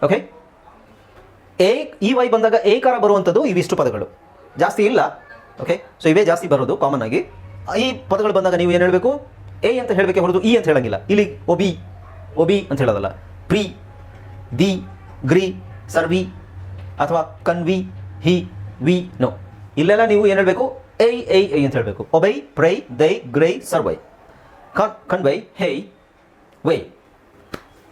Okay A E Y ಬಂದಾಗ ಏಕಾರ ಬರುವಂಥದ್ದು ಇವಿಷ್ಟು ಪದಗಳು. ಜಾಸ್ತಿ ಇಲ್ಲ. ಓಕೆ ಸೊ ಇವೇ ಜಾಸ್ತಿ ಬರೋದು ಕಾಮನ್ ಆಗಿ. ಈ ಪದಗಳು ಬಂದಾಗ ನೀವು ಏನು ಹೇಳಬೇಕು? ಎ ಅಂತ ಹೇಳಬೇಕೆ ಹೊರದು ಇ ಅಂತ ಹೇಳಂಗಿಲ್ಲ. ಇಲ್ಲಿ ಒಬಿ ಒಬಿ ಅಂತ ಹೇಳೋದಲ್ಲ. ಪ್ರಿ, ದಿ, ಗ್ರಿ, ಸರ್ವಿ ಅಥವಾ ಕನ್ವಿ, ಹಿ, ವಿ, ನೋ. ಇಲ್ಲೆಲ್ಲ ನೀವು ಏನು ಹೇಳಬೇಕು? ಐ ಐ ಐ ಅಂತ ಹೇಳಬೇಕು. ಒಬೈ, ಪ್ರೈ, ದೈ, ಗ್ರೈ, ಸರ್ವೈ. ಕನ್, ಕನ್ವೈ, ಹೇ, ವೈ.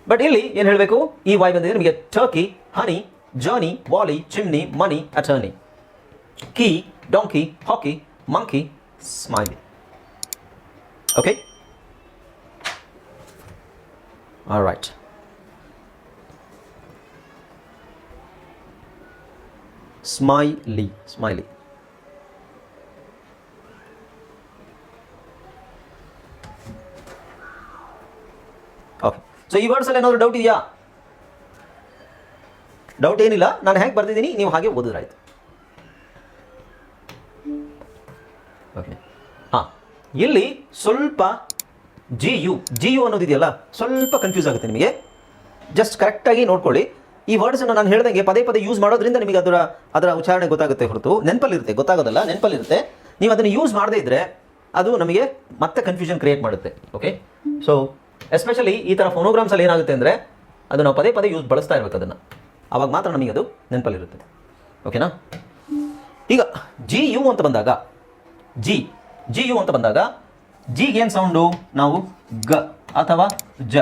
ಬಟ್ ಇಲ್ಲಿ ಏನು ಹೇಳಬೇಕು? ಈ ವಾಯ್ ಬಂದಿದೆ ನಿಮಗೆ turkey honey journey volley chimney money attorney key donkey hockey monkey smiley okay right smiley smiley okay so ಈ ವರ್ಡ್ಸಲ್ಲಿ ಏನಾದರೂ ಡೌಟ್ ಇದೆಯಾ? ಡೌಟ್ ಏನಿಲ್ಲ. ನಾನು ಹೇಗೆ ಬರ್ತಿದ್ದೀನಿ ನೀವು ಹಾಗೆ ಓದಿದ್ರಾಯ್ತು. ಓಕೆ ಹಾಂ. ಇಲ್ಲಿ ಸ್ವಲ್ಪ ಜಿ ಯು ಜಿ ಯು ಅನ್ನೋದಿದೆಯಲ್ಲ ಸ್ವಲ್ಪ ಕನ್ಫ್ಯೂಸ್ ಆಗುತ್ತೆ ನಿಮಗೆ. ಜಸ್ಟ್ ಕರೆಕ್ಟಾಗಿ ನೋಡ್ಕೊಳ್ಳಿ. ಈ ವರ್ಡ್ಸನ್ನು ನಾನು ಹೇಳ್ದಂಗೆ ಪದೇ ಪದೇ ಯೂಸ್ ಮಾಡೋದ್ರಿಂದ ನಿಮಗೆ ಅದರ ಅದರ ಉಚ್ಚಾರಣೆ ಗೊತ್ತಾಗುತ್ತೆ ಹೊರತು. ನೆನಪಲ್ಲಿರುತ್ತೆ, ಗೊತ್ತಾಗೋದಲ್ಲ, ನೆನಪಲ್ಲಿರುತ್ತೆ. ನೀವು ಅದನ್ನು ಯೂಸ್ ಮಾಡದೇ ಇದ್ದರೆ ಅದು ನಮಗೆ ಮತ್ತೆ ಕನ್ಫ್ಯೂಷನ್ ಕ್ರಿಯೇಟ್ ಮಾಡುತ್ತೆ. ಓಕೆ ಸೊ ಎಸ್ಪೆಷಲಿ ಈ ಥರ ಫೋನೋಗ್ರಾಮ್ಸಲ್ಲಿ ಏನಾಗುತ್ತೆ ಅಂದರೆ ಅದು ನಾವು ಪದೇ ಪದೇ ಯೂಸ್ ಬಳಸ್ತಾ ಇರಬೇಕು ಅದನ್ನು. ಆವಾಗ ಮಾತ್ರ ನಮಗೆ ಅದು ನೆನಪಲ್ಲಿರುತ್ತೆ ಓಕೆನಾ ಈಗ ಜಿ ಯು ಅಂತ ಬಂದಾಗ ಜಿ ಜಿ ಯು ಅಂತ ಬಂದಾಗ ಜಿಗೆ ಏನು ಸೌಂಡು ನಾವು ಗ ಅಥವಾ ಜ,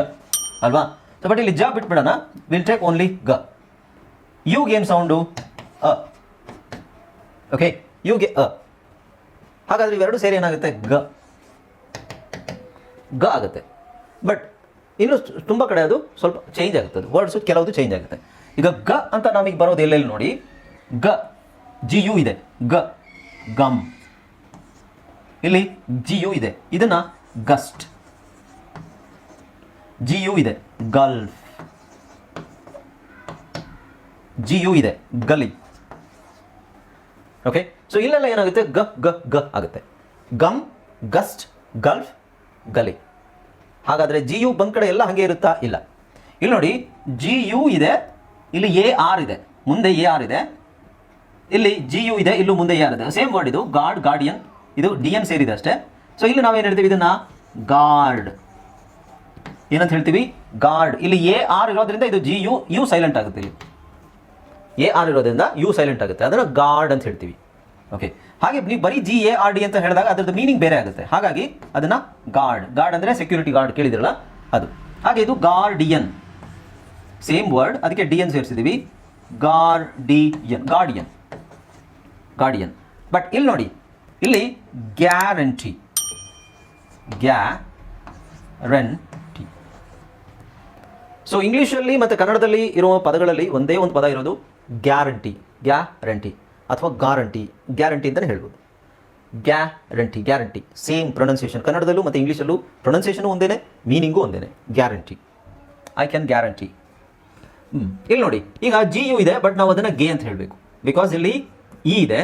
ಅಲ್ವಾ? ಸೊ ಬಟ್ ಇಲ್ಲಿ ಜ ಬಿಟ್ಬಿಡೋಣ. ವಿಲ್ ಟೇಕ್ ಓನ್ಲಿ ಗ. ಯು ಏನು ಸೌಂಡು ಅ. ಓಕೆ ಯು ಗೆ ಅ. ಹಾಗಾದ್ರೆ ಇವೆರಡು ಸೇರಿ ಏನಾಗುತ್ತೆ? ಗ. ಗ ಆಗುತ್ತೆ. ಬಟ್ ಇನ್ನು ತುಂಬ ಕಡೆ ಅದು ಸ್ವಲ್ಪ ಚೇಂಜ್ ಆಗುತ್ತೆ ಅದು ವರ್ಡ್ಸು ಕೆಲವುದು ಚೇಂಜ್ ಆಗುತ್ತೆ. ಈಗ ಗ ಅಂತ ನಮಗೆ ಬರೋದು ಎಲ್ಲೆಲ್ಲಿ ನೋಡಿ? ಗ ಜಿ ಯು ಇದೆ. ಗ, ಗಮ್. ಇಲ್ಲಿ ಜಿ ಯು ಇದೆ. ಇದನ್ನ ಗಸ್ಟ್. ಜಿ ಯು ಇದೆ. ಗಲ್ಫ್. ಜಿ ಯು ಇದೆ. ಗಲಿ. ಓಕೆ ಸೊ ಇಲ್ಲೆಲ್ಲ ಏನಾಗುತ್ತೆ? ಗ ಗ ಗ ಆಗುತ್ತೆ. Gum, gust, gulf, gully. ಹಾಗಾದರೆ ಜಿ ಯು ಬಂದ್ ಎಲ್ಲ ಹಾಗೆ ಇರುತ್ತಾ? ಇಲ್ಲ. ಇಲ್ಲಿ ನೋಡಿ ಜಿ ಯು ಇದೆ, ಇಲ್ಲಿ ಎ ಆರ್ ಇದೆ. ಮುಂದೆ ಎ ಆರ್ ಇದೆ. ಇಲ್ಲಿ ಜಿ ಯು ಇದೆ, ಇಲ್ಲೂ ಮುಂದೆ ಎ ಆರ್ ಇದೆ. ಸೇಮ್ ವರ್ಡ್ ಇದು ಗಾರ್ಡ್ ಗಾರ್ಡಿಯನ್ ಇದು ಡಿ ಎನ್ ಸೇರಿದೆ ಅಷ್ಟೇ. ಸೊ ಇಲ್ಲಿ ನಾವೇನು ಹೇಳ್ತೀವಿ ಇದನ್ನ? ಗಾರ್ಡ್ ಏನಂತ ಹೇಳ್ತೀವಿ? ಗಾರ್ಡ್ ಇಲ್ಲಿ ಎ ಆರ್ ಇರೋದ್ರಿಂದ ಇದು ಜಿ ಯು ಯು ಸೈಲೆಂಟ್ ಆಗುತ್ತೆ ಇಲ್ಲಿ. ಎ ಆರ್ ಇರೋದ್ರಿಂದ ಯು ಸೈಲೆಂಟ್ ಆಗುತ್ತೆ. ಅದನ್ನು ಗಾರ್ಡ್ ಅಂತ ಹೇಳ್ತೀವಿ. ಓಕೆ ಹಾಗೆ ನೀವು ಬರೀ ಜಿ ಎ ಆರ್ ಡಿ ಅಂತ ಹೇಳಿದಾಗ ಅದರದ್ದು ಮೀನಿಂಗ್ ಬೇರೆ ಆಗುತ್ತೆ. ಹಾಗಾಗಿ ಅದನ್ನ ಗಾರ್ಡ್ ಗಾರ್ಡ್ ಅಂದರೆ ಸೆಕ್ಯೂರಿಟಿ ಗಾರ್ಡ್ ಕೇಳಿದಿರಲ್ಲ ಅದು. ಹಾಗೆ ಇದು ಗಾರ್ಡಿಯನ್ ಸೇಮ್ ವರ್ಡ್ ಅದಕ್ಕೆ ಡಿ ಎನ್ ಸೇರಿಸಿದ್ದೀವಿ ಗಾರ್ಡಿಯನ್ ಗಾರ್ಡಿಯನ್ ಗಾರ್ಡಿಯನ್ ಬಟ್ ಇಲ್ಲಿ ನೋಡಿ, ಇಲ್ಲಿ guarantee guarantee so ಇಂಗ್ಲೀಷಲ್ಲಿ ಮತ್ತು ಕನ್ನಡದಲ್ಲಿ ಇರುವ ಪದಗಳಲ್ಲಿ ಒಂದೇ ಒಂದು ಪದ ಇರೋದು ಗ್ಯಾರಂಟಿ ಗ್ಯಾರಂಟಿ ಅಥವಾ ಗ್ಯಾರಂಟಿ ಗ್ಯಾರಂಟಿ ಅಂತಲೇ ಹೇಳ್ಬೋದು. ಗ್ಯಾರಂಟಿ ಗ್ಯಾರಂಟಿ ಸೇಮ್ ಪ್ರೊನೌನ್ಸಿಯೇಷನ್ ಕನ್ನಡದಲ್ಲೂ ಮತ್ತು ಇಂಗ್ಲೀಷಲ್ಲೂ ಪ್ರೊನೌನ್ಸಿಯೇಷನು ಒಂದೇನೆ ಮೀನಿಂಗು ಒಂದೇನೆ. ಗ್ಯಾರಂಟಿ ಐ ಕ್ಯಾನ್ ಗ್ಯಾರಂಟಿ ಹ್ಞೂ ಇಲ್ಲಿ ನೋಡಿ, ಈಗ ಜಿ ಯು ಇದೆ ಬಟ್ ನಾವು ಅದನ್ನು ಗೆ ಅಂತ ಹೇಳಬೇಕು. ಬಿಕಾಸ್ ಇಲ್ಲಿ ಇ ಇದೆ.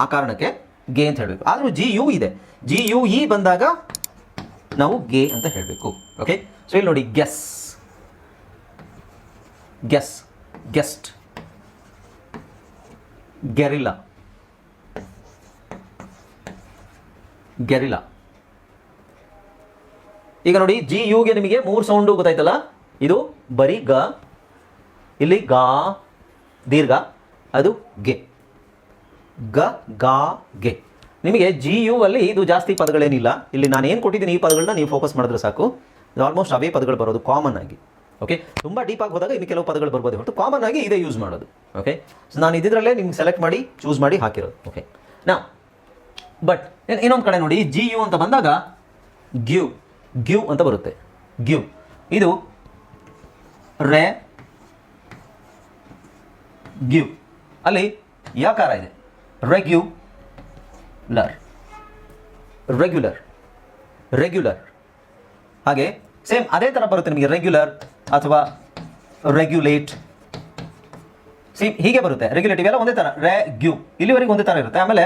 ಆ ಕಾರಣಕ್ಕೆ ಗೆ ಅಂತ ಹೇಳಬೇಕು. ಆದರೂ ಜಿ ಯು ಇದೆ. ಜಿ ಯು ಇ ಬಂದಾಗ ನಾವು ಗೆ ಅಂತ ಹೇಳಬೇಕು. ಓಕೆ ಸೊ ಇಲ್ಲಿ ನೋಡಿ guess guess guest guerrilla. Guerrilla. ಈಗ ನೋಡಿ, ಜಿ ಯುಗೆ ನಿಮಗೆ ಮೂರು ಸೌಂಡು ಗೊತ್ತಾಯ್ತಲ್ಲ? ಇದು ಬರೀ ಗ, ಇಲ್ಲಿ ಗಾ, ದೀರ್ಘ, ಅದು ಗೆ. ಗ, ಗಾ, ಗೆ. ನಿಮಗೆ ಜಿ, ಯು ಅಲ್ಲಿ ಇದು ಜಾಸ್ತಿ ಪದಗಳೇನಿಲ್ಲ. ಇಲ್ಲಿ ನಾನು ಏನು ಕೊಟ್ಟಿದ್ದೀನಿ ಈ ಪದಗಳನ್ನ ನೀವು ಫೋಕಸ್ ಮಾಡಿದ್ರೆ ಸಾಕು. ಆಲ್ಮೋಸ್ಟ್ ಅವೇ ಪದಗಳು ಬರೋದು ಕಾಮನ್ ಆಗಿ. ಓಕೆ ತುಂಬ ಆಗಿ ಹೋದಾಗ ಇನ್ನು ಕೆಲವು ಪದಗಳು ಬರ್ಬೋದು ಹೊರತು ಕಾಮನ್ ಆಗಿ ಇದೇ ಯೂಸ್ ಮಾಡೋದು. ಓಕೆ ಸೊ ನಾನು ಇದರಲ್ಲೇ ನಿಮ್ಗೆ ಸೆಲೆಕ್ಟ್ ಮಾಡಿ ಚೂಸ್ ಮಾಡಿ ಹಾಕಿರೋದು. ಓಕೆ ನಾ ಬಟ್ ಇನ್ನೊಂದು ಕಡೆ ನೋಡಿ ಜಿ ಯು ಅಂತ ಬಂದಾಗ ಗ್ಯೂ ಗ್ಯೂ ಅಂತ ಬರುತ್ತೆ. ಗ್ಯೂ ಇದು ರೆ ಗ್ಯೂ ಅಲ್ಲಿ ಯಾಕಾರ ಇದೆ? ರೆಗ್ಯೂ ಲರ್ ರೆಗ್ಯುಲರ್ ರೆಗ್ಯುಲರ್ ಹಾಗೆ ಸೇಮ್ ಅದೇ ಥರ ಬರುತ್ತೆ ನಿಮಗೆ ರೆಗ್ಯುಲರ್ ಅಥವಾ ರೆಗ್ಯುಲೇಟ್ ಸಿ ಹೀಗೆ ಬರುತ್ತೆ. ರೆಗ್ಯುಲೇಟ್ ಇವೆಲ್ಲ ಒಂದೇ ಥರ ರೆಗ್ಯೂ ಇಲ್ಲಿವರೆಗೆ ಒಂದೇ ಥರ ಇರುತ್ತೆ. ಆಮೇಲೆ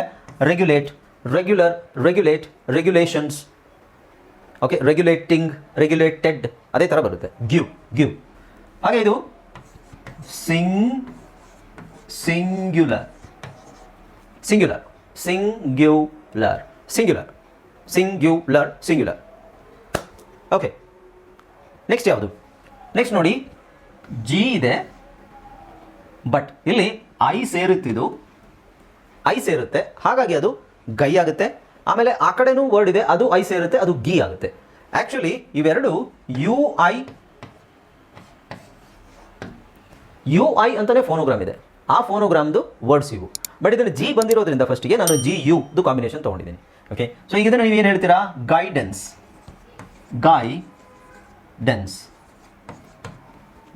regulate regular regulate regulations okay regulating regulated ಅದೇ ಥರ ಬರುತ್ತೆ. ಗ್ಯೂ ಗ್ಯೂ ಹಾಗೆ ಇದು Singh singular singular singular singular singular singular okay next ಯಾವುದು? ನೆಕ್ಸ್ಟ್ ನೋಡಿ ಜಿ ಇದೆ ಬಟ್ ಇಲ್ಲಿ ಐ ಸೇರುತ್ತಿದ್ದು ಐ ಸೇರುತ್ತೆ. ಹಾಗಾಗಿ ಅದು ಗೈ ಆಗುತ್ತೆ. ಆಮೇಲೆ ಆ ಕಡೆನೂ ವರ್ಡ್ ಇದೆ, ಅದು ಐ ಸೇರುತ್ತೆ, ಅದು ಗಿ ಆಗುತ್ತೆ. ಆ್ಯಕ್ಚುಲಿ ಇವೆರಡು ಯು ಐ ಯು ಐ ಅಂತಲೇ ಫೋನೋಗ್ರಾಮ್ ಇದೆ. ಆ ಫೋನೋಗ್ರಾಮ್ದು ವರ್ಡ್ಸ್ ಇವು. ಬಟ್ ಇದನ್ನು ಜಿ ಬಂದಿರೋದ್ರಿಂದ ಫಸ್ಟಿಗೆ ನಾನು ಜಿ ಯು ದು ಕಾಂಬಿನೇಷನ್ ತೊಗೊಂಡಿದ್ದೀನಿ. ಓಕೆ ಸೊ ಈಗ ಇದನ್ನು ನೀವು ಏನು ಹೇಳ್ತೀರಾ? Guidance guidance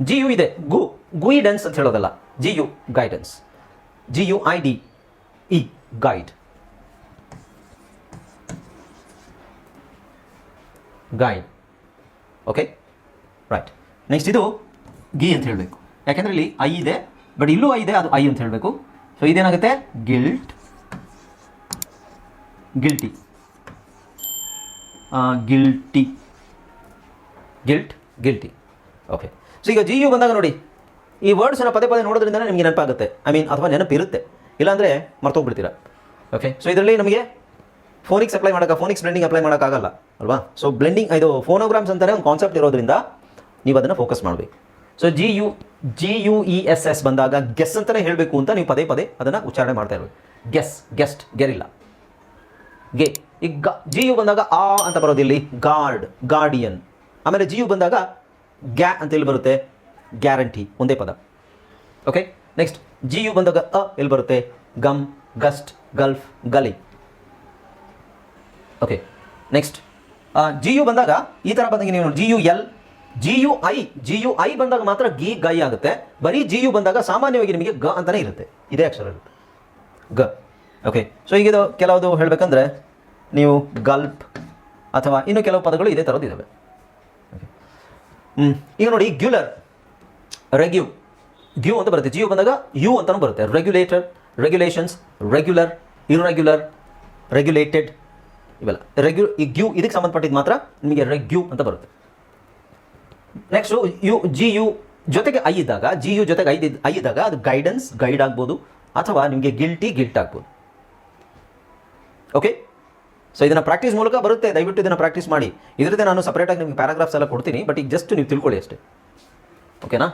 G U ಇದೆ. ಗು ಗುಯಿಡೆನ್ಸ್ ಅಂತ ಹೇಳೋದಲ್ಲ. G U guidance G U I D E guide guide okay right next ಇದು ಗಿ ಅಂತ ಹೇಳಬೇಕು. ಯಾಕೆಂದ್ರೆ ಇಲ್ಲಿ ಐ ಇದೆ ಬಟ್ ಇಲ್ಲೂ ಐ ಇದೆ, ಅದು ಐ ಅಂತ ಹೇಳಬೇಕು. So ಇದೇನಾಗುತ್ತೆ? Guilt guilty guilty guilt guilty okay so ಈಗ ಜಿ ಯು ಬಂದಾಗ ನೋಡಿ, ಈ ವರ್ಡ್ಸನ್ನು ಪದೇ ಪದೇ ನೋಡೋದ್ರಿಂದ ನಿಮಗೆ ನೆನಪಾಗುತ್ತೆ. ಐ ಮೀನ್ ಅಥವಾ ನೆನಪಿರುತ್ತೆ. ಇಲ್ಲಾಂದರೆ ಮರ್ತೋಗ್ಬಿಡ್ತೀರಾ. ಓಕೆ ಸೊ ಇದರಲ್ಲಿ ನಮಗೆ ಫೋನಿಕ್ಸ್ ಅಪ್ಲೈ ಮಾಡೋಕೆ ಫೋನಿಕ್ಸ್ ಬ್ಲೆಂಡಿಂಗ್ ಅಪ್ಲೈ ಮಾಡೋಕ್ಕಾಗಲ್ಲ ಅಲ್ವಾ? ಸೊ ಬ್ಲೆಂಡಿಂಗ್ ಇದು ಫೋನೋಗ್ರಾಮ್ಸ್ ಅಂತಲೇ ಒಂದು ಕಾನ್ಸೆಪ್ಟ್ ಇರೋದ್ರಿಂದ ನೀವು ಅದನ್ನು ಫೋಕಸ್ ಮಾಡಬೇಕು. So G U G U E S S ಬಂದಾಗ ಗೆಸ್ ಅಂತಲೇ ಹೇಳಬೇಕು ಅಂತ ನೀವು ಪದೇ ಪದೇ ಅದನ್ನು ಉಚ್ಚಾರಣೆ ಮಾಡ್ತಾ ಇರಬೇಕು. Guess guest guerrilla. ಗೆ, ಈಗ ಜಿ ಯು ಬಂದಾಗ ಆ ಅಂತ ಬರೋದು ಇಲ್ಲಿ ಗಾರ್ಡ್ ಗಾರ್ಡಿಯನ್ ಆಮೇಲೆ ಜಿ ಯು ಬಂದಾಗ ಗ್ಯಾ ಅಂತ ಎಲ್ಲಿ ಬರುತ್ತೆ? ಗ್ಯಾರಂಟಿ. ಒಂದೇ ಪದ. ಓಕೆ ನೆಕ್ಸ್ಟ್ ಜಿ ಯು ಬಂದಾಗ ಅ ಎಲ್ಲಿ ಬರುತ್ತೆ? Gum, gust, gulf, gully. Okay next G U ಬಂದಾಗ ಈ ಥರ ಬಂದಾಗ ನೀವು G U L G U I G U I ಬಂದಾಗ ಮಾತ್ರ ಗಿ, ಗೈ ಆಗುತ್ತೆ. ಬರೀ ಜಿ ಯು ಬಂದಾಗ ಸಾಮಾನ್ಯವಾಗಿ ನಿಮಗೆ ಗ ಅಂತಲೇ ಇರುತ್ತೆ. ಇದೇ ಅಕ್ಷರ ಇರುತ್ತೆ. ಗ. ಓಕೆ ಸೊ ಈಗ ಇದು ಕೆಲವುದು ಹೇಳಬೇಕಂದ್ರೆ ನೀವು ಗಲ್ಪ್ ಅಥವಾ ಇನ್ನು ಕೆಲವು ಪದಗಳು ಇದೇ ಥರದ್ದು ಇದ್ದಾವೆ. ಈಗ ನೋಡಿ ಗ್ಯುಲರ್ ರೆಗ್ಯೂ ಗ್ಯೂ ಅಂತ ಬರುತ್ತೆ. ಜಿಯು ಬಂದಾಗ ಯು ಅಂತಲೂ ಬರುತ್ತೆ. Regulator regulations regular irregular regulated ಇವೆಲ್ಲ. ರೆಗ್ಯು ಈ ಗ್ಯೂ ಇದಕ್ಕೆ ಸಂಬಂಧಪಟ್ಟಿದ್ದು ಮಾತ್ರ ನಿಮಗೆ ರೆಗ್ಯೂ ಅಂತ ಬರುತ್ತೆ. ನೆಕ್ಸ್ಟು ಯು ಜಿ ಯು ಜೊತೆಗೆ ಐ ಇದ್ದಾಗ ಜಿ ಯು ಜೊತೆಗೆ ಐ ಐ ಇದ್ದಾಗ ಅದು ಗೈಡೆನ್ಸ್ ಗೈಡ್ ಆಗ್ಬೋದು, ಅಥವಾ ನಿಮಗೆ ಗಿಲ್ಟಿ ಗಿಲ್ಟ್ ಆಗ್ಬೋದು. ಓಕೆ ಸೊ ಇದನ್ನು ಪ್ರಾಕ್ಟೀಸ್ ಮೂಲಕ ಬರುತ್ತೆ. ದಯವಿಟ್ಟು ಇದನ್ನು ಪ್ರಾಕ್ಟೀಸ್ ಮಾಡಿ. ಇದರದ್ದೇ ನಾನು ಸಪ್ರೇಟಾಗಿ ನಿಮಗೆ ಪ್ಯಾರಾಗ್ರಾಫ್ಸ್ ಎಲ್ಲ ಕೊಡ್ತೀನಿ ಬಟ್ ಈಗ ಜಸ್ಟ್ ನೀವು ತಿಳ್ಕೊಳ್ಳಿ ಅಷ್ಟೇ. ಓಕೆನಾ